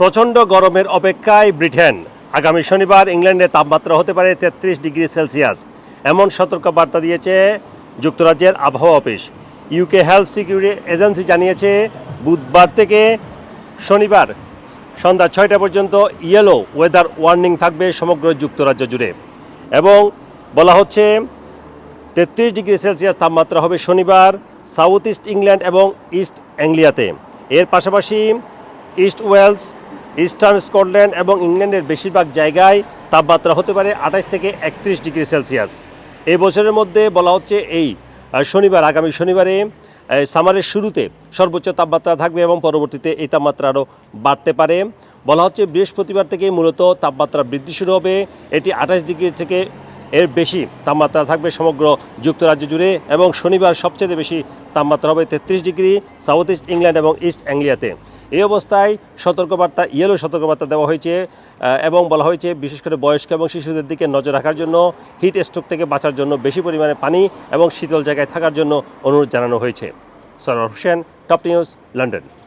প্রচণ্ড গরমের অপেক্ষায় ব্রিটেন। আগামী শনিবার ইংল্যান্ডে তাপমাত্রা হতে পারে তেত্রিশ ডিগ্রি সেলসিয়াস। এমন সতর্কবার্তা দিয়েছে যুক্তরাজ্যের আবহাওয়া office. UK health security agency জানিয়েছে, বুধবার থেকে শনিবার সন্ধ্যা ছয়টা পর্যন্ত ইয়েলো ওয়েদার ওয়ার্নিং থাকবে সমগ্র যুক্তরাজ্য জুড়ে। এবং বলা হচ্ছে, তেত্রিশ ডিগ্রি সেলসিয়াস তাপমাত্রা হবে শনিবার সাউথ ইস্ট ইংল্যান্ড এবং ইস্ট অ্যাংলিয়াতে। এর পাশাপাশি ইস্ট ওয়েলস ইস্টার্ন স্কটল্যান্ড এবং ইংল্যান্ডের বেশিরভাগ জায়গায় তাপমাত্রা হতে পারে আঠাশ থেকে একত্রিশ ডিগ্রি সেলসিয়াস। এই বছরের মধ্যে বলা হচ্ছে এই শনিবার, আগামী শনিবারে সামারের শুরুতে সর্বোচ্চ তাপমাত্রা থাকবে এবং পরবর্তীতে এই তাপমাত্রা আরও বাড়তে পারে। বলা হচ্ছে বৃহস্পতিবার থেকে মূলত তাপমাত্রা বৃদ্ধি শুরু হবে। এটি আঠাশ ডিগ্রি থেকে এর বেশি তাপমাত্রা থাকবে সমগ্র যুক্তরাজ্য জুড়ে এবং শনিবার সবচেয়ে বেশি তাপমাত্রা হবে তেত্রিশ ডিগ্রি সাউথ ইস্ট ইংল্যান্ড এবং ইস্ট অ্যাংলিয়াতে। এই অবস্থায় সতর্কবার্তা, ইয়েলো সতর্কবার্তা দেওয়া হয়েছে এবং বলা হয়েছে বিশেষ করে বয়স্ক এবং শিশুদের দিকে নজর রাখার জন্য, হিট স্ট্রোক থেকে বাঁচার জন্য বেশি পরিমাণে পানি এবং শীতল জায়গায় থাকার জন্য অনুরোধ জানানো হয়েছে। সরার হোসেন, টপ নিউজ, লন্ডন।